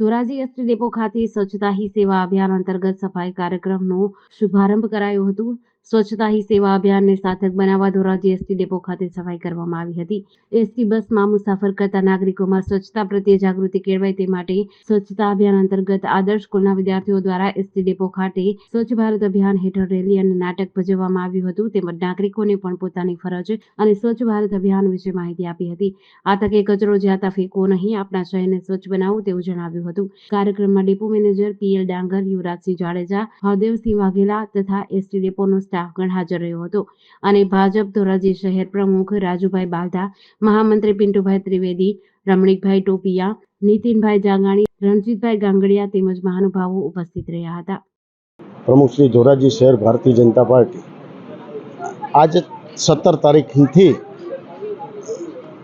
Dhoraji ST depot ખાતે સ્વચ્છતા હી સેવા અભિયાન અંતર્ગત સફાઈ કાર્યક્રમનો શુભારંભ કરાયો હતો. સ્વચ્છતા હી સેવા અભિયાનને સાર્થક બનાવવા ધોરાજી એસટી ડેપો ખાતે સફાઈ કરવામાં આવી હતી. એસટી બસમાં મુસાફર કરતા નાગરિકોમાં સ્વચ્છતા પ્રત્યે જાગૃતિ કેળવાય તે માટે સ્વચ્છતા અભિયાન અંતર્ગત આદર્શ સ્કૂલના વિદ્યાર્થીઓ દ્વારા એસટી ડેપો ખાતે સ્વચ્છ ભારત અભિયાન હેઠળ રેલી અને નાટક ભજવવામાં આવ્યું હતું. તેમજ નાગરિકોને પણ પોતાની ફરજ અને સ્વચ્છ ભારત અભિયાન વિશે માહિતી આપી હતી. આ તકે કચરો જ્યાં ફેંકવો નહીં, આપણા શહેરને સ્વચ્છ બનાવવું તેવું જણાવ્યું હતું. કાર્યક્રમમાં ડેપો મેનેજર પીએલ ડાંગર, યુવરાજસિંહ જાડેજા, હરદેવસિંહ વાઘેલા તથા એસટી ડેપોનો સ્ટાફગણ હાજર રહ્યો હતો. અને ભાજપ ધોરાજી શહેર પ્રમુખ રાજુભાઈ બાલધા, મહામંત્રી પિન્ટુભાઈ ત્રિવેદી, રમણીકભાઈ ટોપિયા, નીતિનભાઈ જાંગાણી, રણજીતભાઈ ગાંગડિયા તેમજ મહાનુભાવો ઉપસ્થિત રહ્યા હતા. પ્રમુખ શ્રી ધોરાજી શહેર ભારતીય જનતા પાર્ટી. આજ સત્તર તારીખથી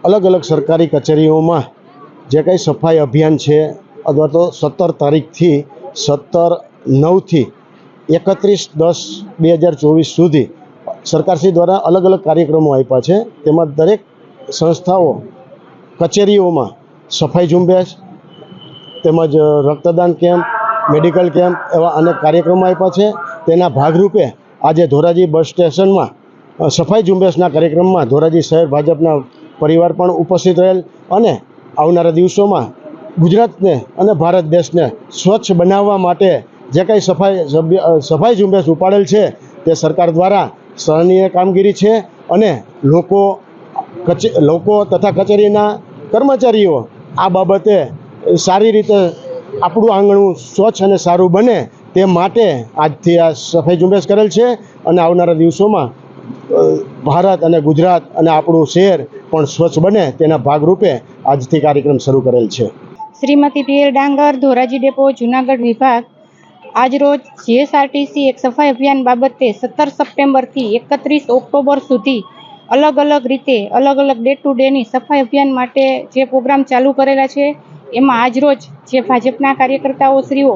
અલગ અલગ સરકારી કચેરીઓમાં જે કંઈ સફાઈ અભિયાન છે, અથવા તો સત્તર તારીખથી સત્તર નવથી એકત્રીસ દસ બે હજાર ચોવીસ સુધી સરકારશ્રી દ્વારા અલગ અલગ કાર્યક્રમો આપ્યા છે. તેમાં દરેક સંસ્થાઓ, કચેરીઓમાં સફાઈ ઝુંબેશ, તેમજ રક્તદાન કેમ્પ, મેડિકલ કેમ્પ એવા અનેક કાર્યક્રમો આપ્યા છે. તેના ભાગરૂપે આજે ધોરાજી બસ સ્ટેશનમાં સફાઈ ઝુંબેશના કાર્યક્રમમાં ધોરાજી શહેર ભાજપના પરિવાર પણ ઉપસ્થિત રહેલ અને આવનારા દિવસોમાં ગુજરાતને અને ભારત દેશને સ્વચ્છ બનાવવા માટે જે કંઈ સફાઈ સફાઈ ઝુંબેશ ઉપાડેલ છે, તે સરકાર દ્વારા સરાહનીય કામગીરી છે અને લોકો લોકો તથા કચેરીના કર્મચારીઓ આ બાબતે સારી રીતે આપણું આંગણું સ્વચ્છ અને સારું બને તે માટે આજથી આ સફાઈ ઝુંબેશ કરેલ છે અને આવનારા દિવસોમાં ભારત અને ગુજરાત અને આપણું શહેર પણ સ્વચ્છ બને તેના ભાગરૂપે આજથી કાર્યક્રમ શરૂ કરેલ છે. શ્રીમતી પીએલ ડાંગર, ધોરાજી ડેપો, જુનાગઢ વિભાગ આજરોજ જીએસઆરટીસી એક સફાઈ અભિયાન બાબતે સત્તર સપ્ટેમ્બરથી એકત્રીસ ઓક્ટોબર સુધી અલગ અલગ રીતે, અલગ અલગ ડે ટુ ડેની સફાઈ અભિયાન માટે જે પ્રોગ્રામ ચાલુ કરેલા છે, એમાં આજરોજ જે ભાજપના કાર્યકર્તાઓ શ્રીઓ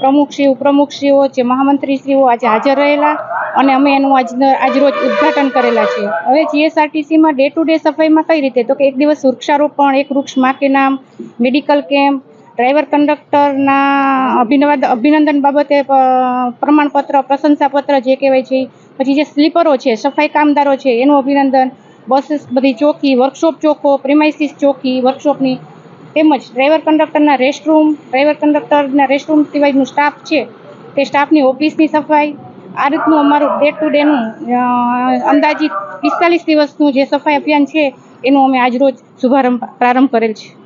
પ્રમુખશ્રી ઉપપ્રમુખશ્રીઓ જે મહામંત્રીશ્રીઓ આજે હાજર રહેલા અને અમે એનું આજ આજરોજ ઉદ્ઘાટન કરેલા છે. હવે જીએસઆરટીસીમાં ડે ટુ ડે સફાઈમાં કઈ રીતે? તો કે એક દિવસ વૃક્ષારોપણ, એક વૃક્ષમાં કે નામ મેડિકલ કેમ્પ ડ્રાઈવર કંડક્ટરના અભિનવાદ અભિનંદન બાબતે પ્રમાણપત્ર, પ્રશંસાપત્ર જે કહેવાય છે, પછી જે સ્લીપરો છે, સફાઈ કામદારો છે, એનું અભિનંદન બસીસ બધી ચોકી વર્કશોપ ચોખ્ખો પ્રિમાઇસીસ ચોકી વર્કશોપની તેમજ ડ્રાઈવર કંડક્ટરના રેસ્ટરૂમ ડ્રાઈવર કંડક્ટરના રેસ્ટરૂમ સિવાયનું સ્ટાફ છે, તે સ્ટાફની ઓફિસની સફાઈ, આ રીતનું અમારું ડે ટુ ડેનું અંદાજિત પિસ્તાલીસ દિવસનું જે સફાઈ અભિયાન છે, એનું અમે આજરોજ શુભારંભ પ્રારંભ કરેલ છે.